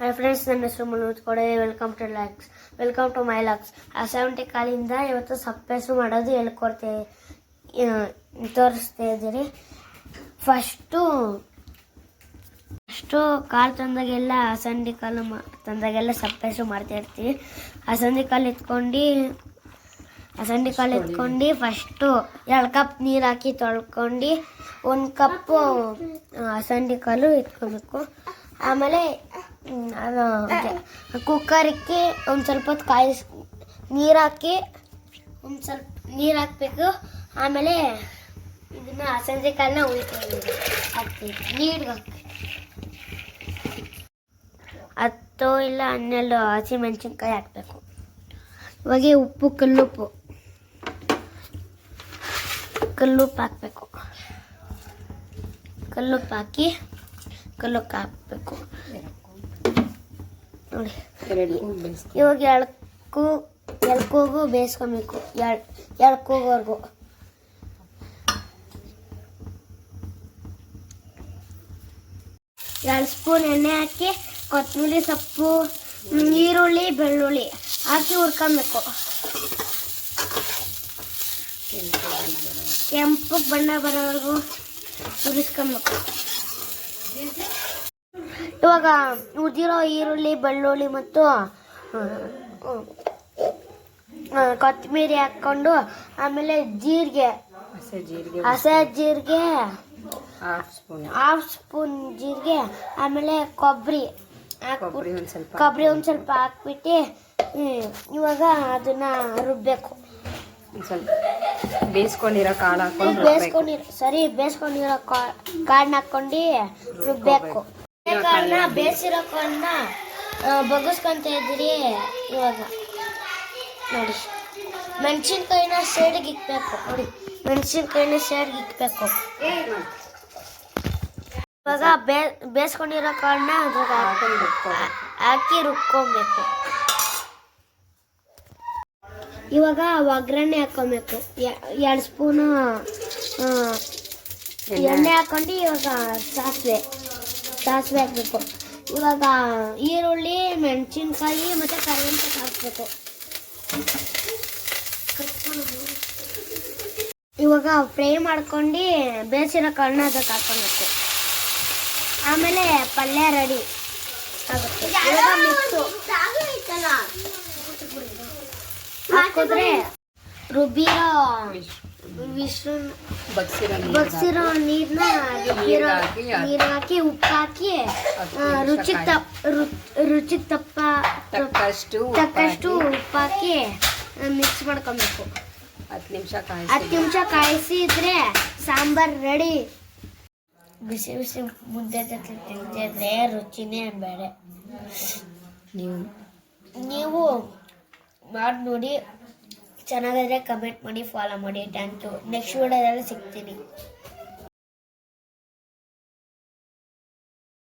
Hi friends ನನ್ನ ಹೆಸರು Manoj Kode. Welcome to vlogs welcome to my vlogs seventy ಕಾಲಿಂದ ಇವತ್ತು ಸಪ್ಪೆಸು ಮಾಡೋದು ಹೇಳ್ಕೊಡ್ತೇ ತೋರಿಸ್ತಾ ಇದ್ದೀರಿ. ಫಸ್ಟು ಫಸ್ಟು ಕಾಲು ತಂದಾಗೆಲ್ಲ ಹಸಂದಿ ಕಾಲು ಮಾ, ತಂದಾಗೆಲ್ಲ ಸಪ್ಪೆಸು ಮಾಡ್ತಾ ಇರ್ತೀವಿ. ಹಸಂದಿ ಕಾಲು ಎತ್ಕೊಂಡು ಅಸಂಡಿ ಕಾಲು ಎತ್ಕೊಂಡು ಫಸ್ಟು ಎರಡು ಕಪ್ ನೀರು ಹಾಕಿ ತೊಳ್ಕೊಂಡು, ಒಂದು ಕಪ್ಪು ಹಸಂಡಿ ಕಾಲು ಇಟ್ಕೊಬೇಕು ಆಮೇಲೆ ಕುಕ್ಕರ್ಗೆ ಒಂದು ಸ್ವಲ್ಪ ಹೊತ್ತು ಕಾಯಿಸ್ ನೀರು ಹಾಕಿ ಒಂದು ಸ್ವಲ್ಪ ನೀರು ಹಾಕಬೇಕು. ಆಮೇಲೆ ಇದನ್ನ ಸಂಜೆ ಕಾಲನ್ನ ಉಳಿತೀವಿ ಹಾಕ್ತೀವಿ ನೀರಿಗೆ ಹಾಕ್ತೀವಿ ಹತ್ತು ಇಲ್ಲ ಹನ್ನೆರಡು ಹಸಿಮೆಣ್ಸಿನ್ಕಾಯಿ ಹಾಕಬೇಕು. ಇವಾಗ ಉಪ್ಪು, ಕಲ್ಲುಪ್ಪು. ಕಲ್ಲುಪ್ಪು ಹಾಕಬೇಕು. ಕಲ್ಲುಪ್ಪು ಹಾಕಿ ಕಲ್ಲುಪ್ಪು ಹಾಕಬೇಕು. ನೋಡಿ. ಎರಡು ಇವಾಗ ಎಳ್ಕು ಎಳ್ಕೋಗು ಬೇಯಿಸ್ಕೊಬೇಕು. ಎಳ್ ಎಳ್ಕೋಗೋವರೆಗೂ ಎರಡು ಸ್ಪೂನ್ ಎಣ್ಣೆ ಹಾಕಿ ಕೊತ್ತಂಬರಿ ಸೊಪ್ಪು ಈರುಳ್ಳಿ ಬೆಳ್ಳುಳ್ಳಿ ಹಾಕಿ ಹುರ್ಕೊಬೇಕು. ಕೆಂಪು ಬಣ್ಣ ಬರೋವರೆಗೂ ಹುರಿಸ್ಕೊಬೇಕು. ಇವಾಗ ಉದಿರೋ ಈರುಳ್ಳಿ ಬೆಳ್ಳುಳ್ಳಿ ಮತ್ತು ಕೊತ್ತಂಬರಿ ಹಾಕ್ಕೊಂಡು ಆಮೇಲೆ ಜೀರಿಗೆ. ಹಸಿ ಜೀರಿಗೆ. ಹಸೆ ಜೀರಿಗೆ ಹಾಫ್ ಸ್ಪೂನ್ ಹಾಫ್ ಸ್ಪೂನ್ ಜೀರಿಗೆ ಆಮೇಲೆ ಕೊಬ್ಬರಿ ಕೊಬ್ಬರಿ ಒಂದು ಸ್ವಲ್ಪ ಕೊಬ್ಬರಿ ಒಂದು ಸ್ವಲ್ಪ ಹಾಕ್ಬಿಟ್ಟು ಇವಾಗ ಅದನ್ನ ರುಬ್ಬೇಕು. ಬೇಸ್ಕೊಂಡಿರೋ ಸ್ವಲ್ಪ ಬೇಯಿಸ್ಕೊಂಡಿರೋ ಕಾಳು ಹಾಕೊಂಡು. ಬೇಯಿಸ್ಕೊಂಡಿರೋ ಸರಿ ಬೇಯಿಸ್ಕೊಂಡಿರೋ ಕಾ- ಕಾಳನ್ನ ಹಾಕೊಂಡು ರುಬ್ಬೇಕು. ಕಾಳನ್ನ ಬೇಯಿಸಿರೋ ಕಾಳನ್ನ ಬಗ್ಗಿಸ್ಕೊಂತ ಇದ್ರಿ ಇವಾಗ. ನೋಡಿ. ಮೆಣಸಿನ್ಕಾಯಿನ ಸೈಡ್ಗೆ ಇಕ್ಬೇಕು. ನೋಡಿ ಮೆಣಸಿನ್ಕಾಯಿನ ಸೈಡ್ಗೆ ಇಕ್ಬೇಕು. ಇವಾಗ ಬೇ ಬೇಯಿಸ್ಕೊಂಡಿರೋ ಕಾಳನ್ನ ಅದ್ರಾಗ ಹಾಕಿ ರುಬ್ಕೊಬೇಕು. ಇವಾಗ ಒಗ್ಗರಣೆ ಹಾಕೊಬೇಕು. ಎರಡು ಸ್ಪೂನು ಎಣ್ಣೆ ಹಾಕೊಂಡು ಇವಾಗ ಸಾಸಿವೆ. ಸಾಸಿವೆ ಹಾಕ್ಬೇಕು. ಇವಾಗ ಈರುಳ್ಳಿ, ಮೆಣಸಿನ್ಕಾಯಿ ಮತ್ತು ಕರಿಯಂತ ಹಾಕ್ಬೇಕು. ಇವಾಗ ಫ್ರೈ ಮಾಡ್ಕೊಂಡು ಬೇಯಿಸಿರೋ ಕಣ್ಣು ಅದಕ್ಕೆ ಹಾಕೊಬೇಕು ಆಮೇಲೆ ಪಲ್ಯ ರೆಡಿ ಆಗುತ್ತೆ. ಹಾಕಿದ್ರೆ ರುಬ್ಬಿರೋ ವಿಶ್ವ ಬಗ್ಸಿರೋ ಬಗ್ಸಿರೋ ನೀರ್ನ ರುಬ್ಬಿರೋ ಹಾಕಿ. ಅದ್- ನೀರು ಹಾಕಿ ಉಪ್ಪು ಹಾಕಿ ಹತ್ತು ರುಚಿಗೆ. ತಪ್ಪ ರುಚಿಗೆ ತಪ್ಪ ತಕ್ಕಷ್ಟು ತಕ್ಕಷ್ಟು ಉಪ್ಪು ಹಾಕಿ ಮಿಕ್ಸ್ ಮಾಡ್ಕೊಬೇಕು. ಹತ್ತು ನಿಮಿಷ ಹತ್ತು ಕಾಯಿಸಿ. ನಿಮಿಷ ಕಾಯಿಸಿದ್ರೆ ಸಾಂಬಾರ್ ರೆಡಿ ಬಿಸಿ ಬಿಸಿ ಮುದ್ದೆ ಜೊತೆ ತಿಂತಿದ್ರೆ ರುಚಿನೇ ಬೇಡ ನೀವು ನೀವು ಮಾಡಿ ನೋಡಿ ಚೆನ್ನಾಗಿದ್ರೆ ಕಮೆಂಟ್ ಮಾಡಿ ಫಾಲೋ ಮಾಡಿ. ಥ್ಯಾಂಕ್ ಯು ನೆಕ್ಸ್ಟ್ ವಿಡಿಯೋದಲ್ಲಿ ಸಿಗ್ತೀನಿ.